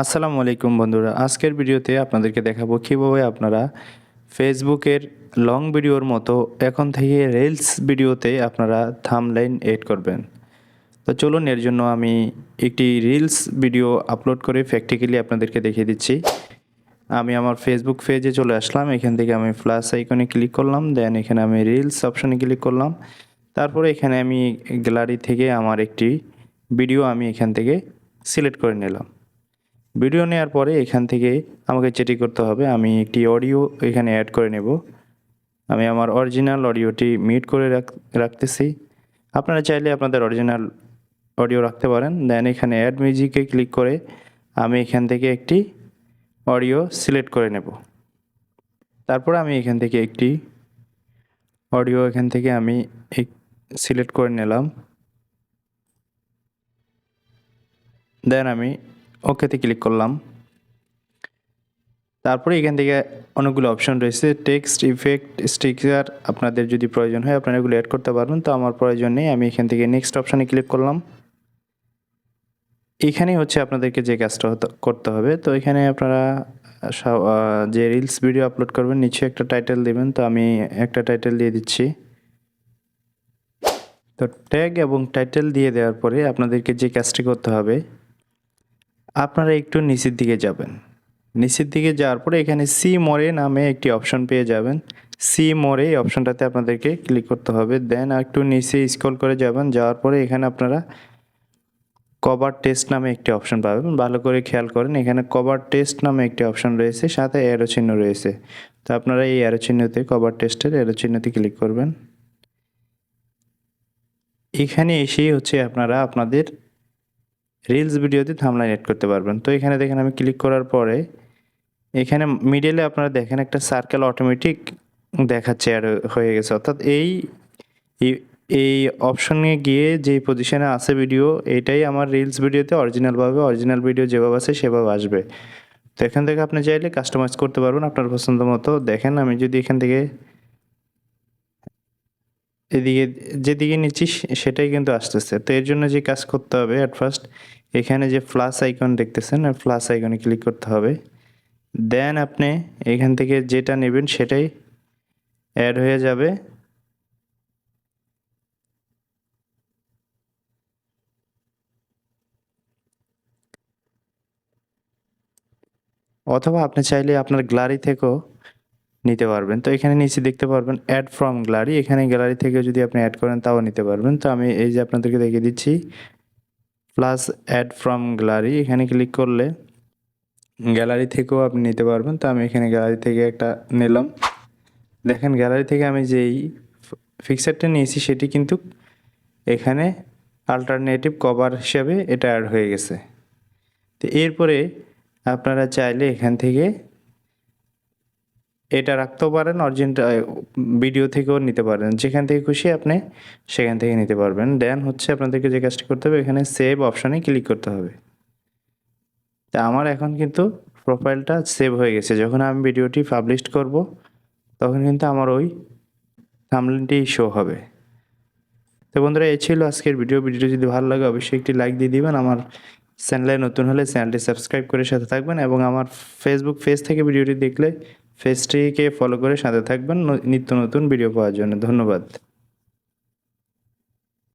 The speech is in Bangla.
আসসালামু আলাইকুম বন্ধুরা, আজকের ভিডিওতে আপনাদেরকে দেখাবো কীভাবে আপনারা ফেসবুকের লং ভিডিওর মতো এখন থেকে রিলস ভিডিওতে আপনারা থামলাইন এড করবেন। তো চলুন, এর জন্য আমি একটি রিলস ভিডিও আপলোড করে প্র্যাকটিক্যালি আপনাদেরকে দেখিয়ে দিচ্ছি। আমি আমার ফেসবুক পেজে চলে আসলাম, এখান থেকে আমি প্লাস আইকনে ক্লিক করলাম দেন এখানে আমি রিলস অপশনে ক্লিক করলাম। তারপরে এখানে আমি গ্যালারি থেকে আমার একটি ভিডিও আমি এখান থেকে সিলেক্ট করে নিলাম। ভিডিও নেওয়ার পরে এখান থেকে আমাকে চেটি করতে হবে, আমি একটি অডিও এখানে অ্যাড করে নেব। আমি আমার অরিজিনাল অডিওটি মিট করে রাখ, রাখতেছি। আপনারা চাইলে আপনাদের অরিজিনাল অডিও রাখতে পারেন। দেন এখানে অ্যাড মিউজিকে ক্লিক করে আমি এখান থেকে একটি অডিও সিলেক্ট করে নেব। তারপর আমি এখান থেকে একটি অডিও এখান থেকে আমি সিলেক্ট করে নিলাম। দেন আমি ওকেতে ক্লিক করলাম। তারপরে এখান থেকে অনেকগুলো অপশন রয়েছে। টেক্সট, ইফেক্ট, স্টিকার আপনাদের যদি প্রয়োজন হয় আপনারা এগুলো অ্যাড করতে পারবেন। তো আমার প্রয়োজন নেই, আমি এখান থেকে নেক্সট অপশানে ক্লিক করলাম। এখানেই হচ্ছে আপনাদেরকে যে কাজটা করতে হবে। তো এখানে আপনারা যে রিলস ভিডিও আপলোড করবেন, নিচে একটা টাইটেল দেবেন। তো আমি একটা টাইটেল দিয়ে দিচ্ছি। তো ট্যাগ এবং টাইটেল দিয়ে দেওয়ার পরে আপনাদেরকে যে কাজটি করতে হবে আপনারা একটু নিচের দিকে যাবেন। নিচের দিকে যাওয়ার পরে এখানে সি মোরে নামে একটি অপশন পেয়ে যাবেন। সি মোরে এই অপশনটাতে আপনাদেরকে ক্লিক করতে হবে। দেন একটু নিচে স্ক্রল করে যাবেন। যাওয়ার পরে এখানে আপনারা কভার টেস্ট নামে একটি অপশন পাবেন। ভালো করে খেয়াল করেন, এখানে কভার টেস্ট নামে একটি অপশন রয়েছে, সাথে অ্যারো চিহ্ন রয়েছে। তো আপনারা এই অ্যারো চিহ্নতে কভার টেস্টের অ্যারো চিহ্নতে ক্লিক করবেন। এখানে এসেই হচ্ছে আপনারা আপনাদের রিলস ভিডিওতে থামলাইন এড করতে পারবেন। তো এখানে দেখেন আমি ক্লিক করার পরে এখানে মিডলে আপনারা দেখেন একটা সার্কেল অটোমেটিক দেখাচ্ছে আর হয়ে গেছে। অর্থাৎ এই এই অপশনে গিয়ে যে পজিশনে আছে ভিডিও এটাই আমার রিলস ভিডিওতে অরিজিনালভাবে অরিজিনাল ভিডিও যেভাবে আছে সেভাবে আসবে। তো এখান থেকে আপনি চাইলে কাস্টমাইজ করতে পারবেন আপনার পছন্দ মতো। দেখেন আমি যদি এখান থেকে এদিকে, যেদিকে নিচ্ছি সেটাই কিন্তু আসতেছে। তো এর জন্য যে কাজ করতে হবে অ্যাট ফার্স্ট এখানে যে ফ্লাস আইকন দেখতেছেন ফ্লাস আইকনে ক্লিক করতে হবে। দেন আপনি এখান থেকে যেটা নেবেন সেটাই অ্যাড হয়ে যাবে। অথবা আপনি চাইলে আপনার গ্যালারি থেকেও নিতে পারবেন। তো এখানে নিচে দেখতে পারবেন অ্যাড ফ্রম গ্যালারি এখানে গ্যালারি থেকে যদি আপনি অ্যাড করেন, তাও নিতে পারবেন। তো আমি এই যে আপনাদেরকে দেখিয়ে দিচ্ছি প্লাস অ্যাড ফ্রম গ্যালারি এখানে ক্লিক করলে গ্যালারি থেকেও আপনি নিতে পারবেন। তো আমি এখানে গ্যালারি থেকে একটা নিলাম। দেখেন গ্যালারি থেকে আমি যেই ফিক্সারটা নিয়েছি, সেটি কিন্তু এখানে আলটারনেটিভ কভার হিসাবে এটা অ্যাড হয়ে গেছে। তো এরপরে আপনারা চাইলে এখান থেকে এটা রাখতেও পারেন অরিজিনাল ভিডিও থেকেও নিতে পারেন। যেখান থেকে খুশি আপনি সেখান থেকে নিতে পারবেন। দেন হচ্ছে আপনাদেরকে যে কাজটি করতে হবে, এখানে সেভ অপশানে ক্লিক করতে হবে। তা আমার এখন কিন্তু প্রোফাইলটা সেভ হয়ে গেছে। যখন আমি ভিডিওটি পাবলিশ করব, তখন কিন্তু আমার ওই থামলিনটি শো হবে। তো বন্ধুরা, এই ছিল আজকের ভিডিও। ভিডিওটি যদি ভালো লাগে, অবশ্যই একটি লাইক দিয়ে দিবেন। আমার চ্যানেলে নতুন হলে চ্যানেলটি সাবস্ক্রাইব করে সাথে থাকবেন এবং আমার ফেসবুক পেজ থেকে ভিডিওটি দেখলে পেজটিকে ফলো করে সাথে থাকবেন নিত্য নতুন ভিডিও পাওয়ার জন্য। ধন্যবাদ।